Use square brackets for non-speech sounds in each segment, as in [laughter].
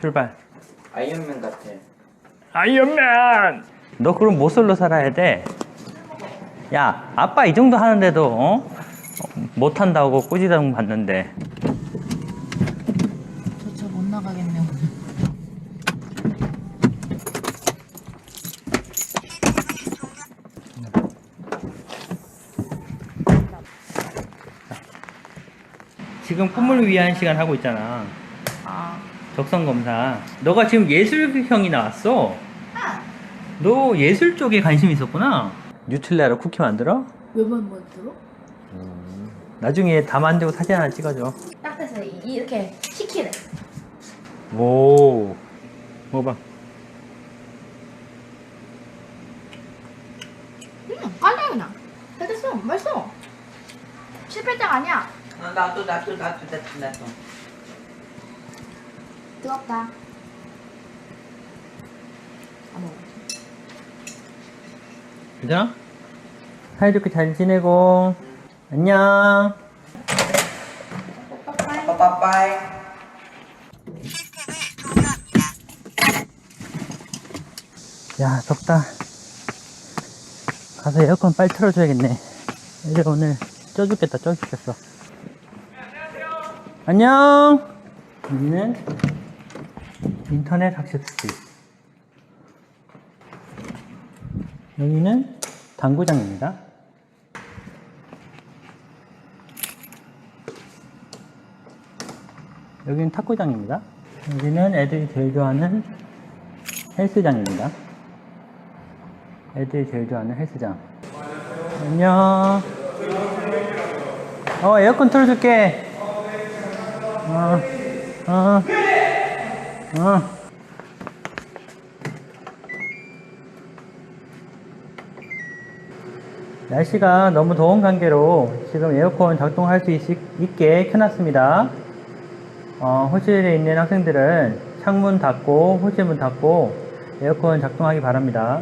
출발. 아이언맨 같아. 아이언맨! 너 그럼 모쏠로 살아야 돼. 야, 아빠 이 정도 하는데도, 어? 어, 못한다고 꾸지당 받는데. 저차못 나가겠네 오늘. 지금 꿈을 위한 시간 하고 있잖아. 아. 적성 검사. 너가 지금 예술형이 나왔어. 너 예술 쪽에 관심 있었구나. 뉴틀라로 쿠키 만들어? 몇번 만들어? 나중에 다 만들고 사진 하나 찍어줘. 딱 돼서 이- 이렇게 시키래. 오. 먹어봐. 음, 깔려 그냥. 잘 됐어. 맛있어. 실패장 아니야. 아, 나도 나도 나도 나도 나도. 뜨겁다. 괜찮아? 사이좋게 잘 지내고. 안녕. 빠빠빠이. 야, 덥다. 가서 에어컨 빨리 틀어줘야겠네. 애들 오늘 쪄 죽겠다, 쪄 죽겠어. 안녕! 여기는 인터넷 학습실. 여기는 당구장입니다. 여기는 탁구장입니다. 여기는 애들이 제일 좋아하는 헬스장입니다. 애들이 제일 좋아하는 헬스장. 안녕. 어, 에어컨 틀어줄게. 어, 어, 어. 날씨가 너무 더운 관계로 지금 에어컨 작동할 수 있, 있게 켜놨습니다. 어, 호실에 있는 학생들은 창문 닫고 호실문 닫고 에어컨 작동하기 바랍니다.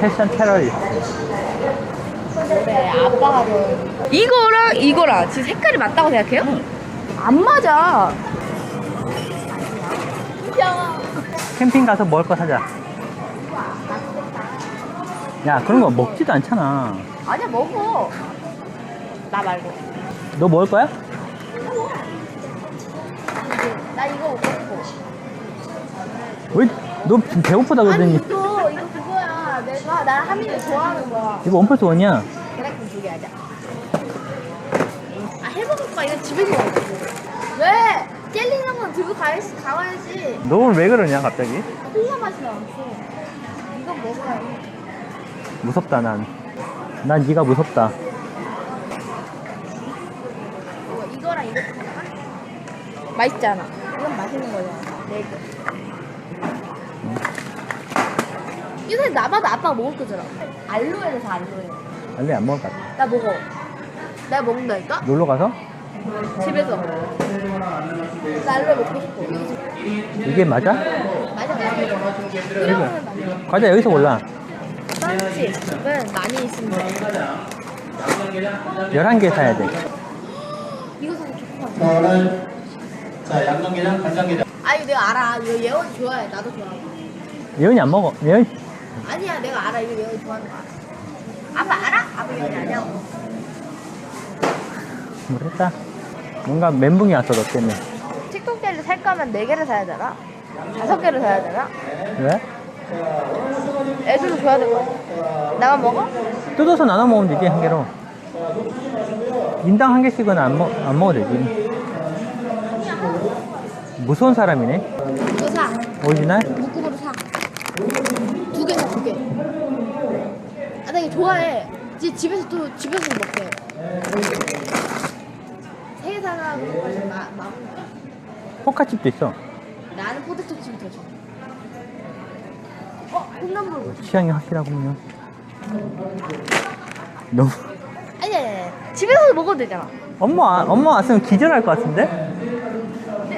패션 테러리스트. 아빠는 이거랑 이거랑 지금 색깔이 맞다고 생각해요? 안 맞아. 야. 캠핑 가서 먹을 거 사자. 야, 그런 거 먹지도 않잖아. 아니야 먹어. 나 말고. 너 먹을 거야? 나 이거 먹고 싶어. 왜, 너 지금 배고프다 아니 그러더니 이거 이거 그거야. 내가 나 하민이 좋아하는 거야. 이거 원플러스 원이야. 계란국 두개 하자. 아 해먹을까? 이거 집에서 먹어. 왜? 젤리는 건 들고 가야지, 가야지. 너 오늘 왜 그러냐, 갑자기? 콜라 맛이 나왔어. 이거 먹어야 해. 무섭다, 난. 난 네가 무섭다. 이거, 이거랑 이거 하나? 맛있잖아. 이건 맛있는 거잖아. 네 개. 이거 나마다 아빠가 먹을 거잖아. 알로에를 사, 알로에. 알레 안 먹을 것 같아. 나 먹어. 내가 먹는다니까? 놀러 가서? 집에서. 나 알로에 먹고 싶어. 이게 맞아? 맞아, 맞아. 맞아. 과자 여기서 골라. 빵집은 많이 있습니다. 11개 사야 돼. 이거 사서 좋고. 저는 자 양념게장, 간장게장. 아 이거 내가 알아. 이거 예원 좋아해. 나도 좋아해. 예은이 안 먹어. 예은 아니야, 내가 알아. 이거 예원 좋아하는 거 알아. 아빠 알아? 아빠 예원이 아니야고. 모르겠다. 뭔가 멘붕이 왔어, 너 때문에. 틱톡젤리 살 거면 4개를 사야 되나? 5개를 사야 되나? 왜? 애들도 줘야 될 거 같아. 나만 먹어? 뜯어서 나눠 먹으면 되지, 한 개로. 인당 한 개씩은 안, 먹, 안 먹어도 되지. 무서운 사람이네. 이거 사. 오리지널? 묶음으로 사. 두 개 사, 두 개. 아, 나 이거 좋아해. 이제 집에서 또, 집에서 먹게. 세개 사가 그러고 마, 마. 포카칩도 있어. 나는 칩이 더 좋아. 어? 콩나물. 취향이 확실하군요. 너무. 아니, 아니, 아니. 집에서 먹어도 되잖아. 엄마, 와- 엄마 왔으면 기절할 것 같은데?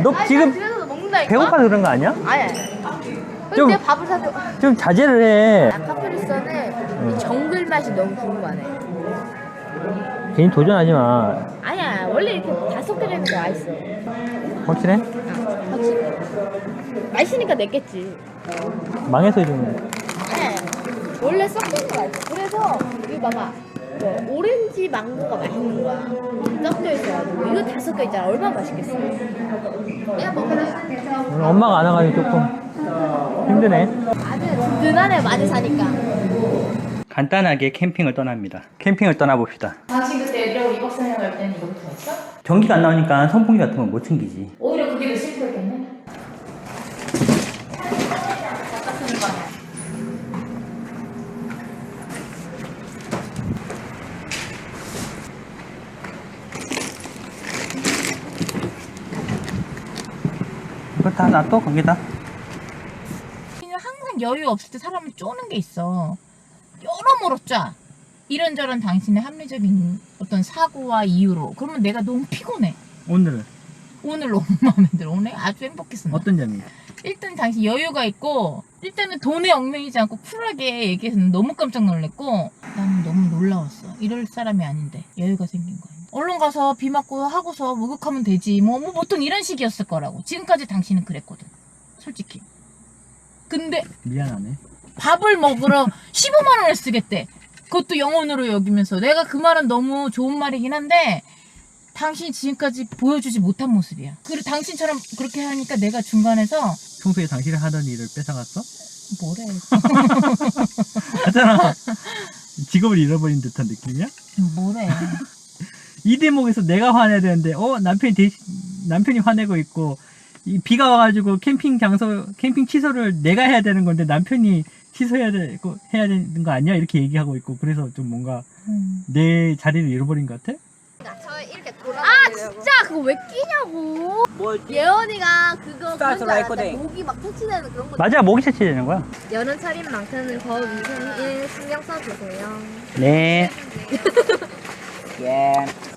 너 아니, 지금 난 집에서도 먹는다니까? 배고파서 그런 거 아니야? 아니, 아니. 근데 좀- 내가 밥을 사줘. 좀 자제를 해. 난 카프리선은 이 정글 맛이 너무 궁금하네. 괜히 도전하지 마. 원래 이렇게 다섯 개 되는 게 맛있어. 확실해? 아, 확실히. 맛있으니까 냈겠지. 망해서 이러네. 네. 원래 섞인 거 알지? 그래서 이거 봐봐. 뭐 오렌지 망고가 맛있는 거야. 섞여 있어가지고 이거 다 섞여 있잖아. 얼마나 맛있겠어. 내가 먹으라. 오늘 엄마가 안 와가지고 조금 힘드네. 아주 든든하네 많이 사니까. 간단하게 캠핑을 떠납니다. 캠핑을 떠나봅시다. 당신 그때 애들하고 2박 3일 갈 때는 이거부터 했어? 전기가 안 나오니까 선풍기 같은 건 못 챙기지. 오히려 그게 더 심플했겠네? 그거 다 놔둬, 거기다. 그냥 항상 여유 없을 때 사람을 쪼는 게 있어. 짜. 이런저런 당신의 합리적인 어떤 사고와 이유로. 그러면 내가 너무 피곤해. 오늘은 오늘 너무 마음에 들어. 오늘 아주 행복했어. 나. 어떤 점이? 일단 당신 여유가 있고 일단은 돈에 얽매이지 않고 쿨하게 얘기해서 너무 깜짝 놀랐고 나는 너무 놀라웠어. 이럴 사람이 아닌데 여유가 생긴 거야. 얼른 가서 비 맞고 하고서 목욕하면 되지. 뭐, 뭐 보통 이런 식이었을 거라고. 지금까지 당신은 그랬거든. 솔직히. 근데 미안하네. 밥을 먹으러 15만 원을 쓰겠대. 그것도 영혼으로 여기면서 내가 그 말은 너무 좋은 말이긴 한데 당신이 지금까지 보여주지 못한 모습이야. 그리고 당신처럼 그렇게 하니까 내가 중간에서 평소에 당신이 하던 일을 뺏어갔어? 뭐래? [laughs] 하잖아. 직업을 잃어버린 듯한 느낌이야? 뭐래? 이 대목에서 내가 화내야 되는데, 어, 남편이 대신, 남편이 화내고 있고, 이 비가 와가지고 캠핑 장소, 캠핑 취소를 내가 해야 되는 건데, 남편이 취소해야 되고, 해야 되는 거 아니야? 이렇게 얘기하고 있고, 그래서 좀 뭔가 음. 내 자리를 잃어버린 것 같아? 아 진짜 그거 왜 끼냐고. 뭘 예언이가 그거 그런. 데이. 목이 막 터치되는 그런 거. 맞아, 목이 채취되는 거야. 여름 차림 만큼은 더 위생에 신경 써주세요. 네. [laughs]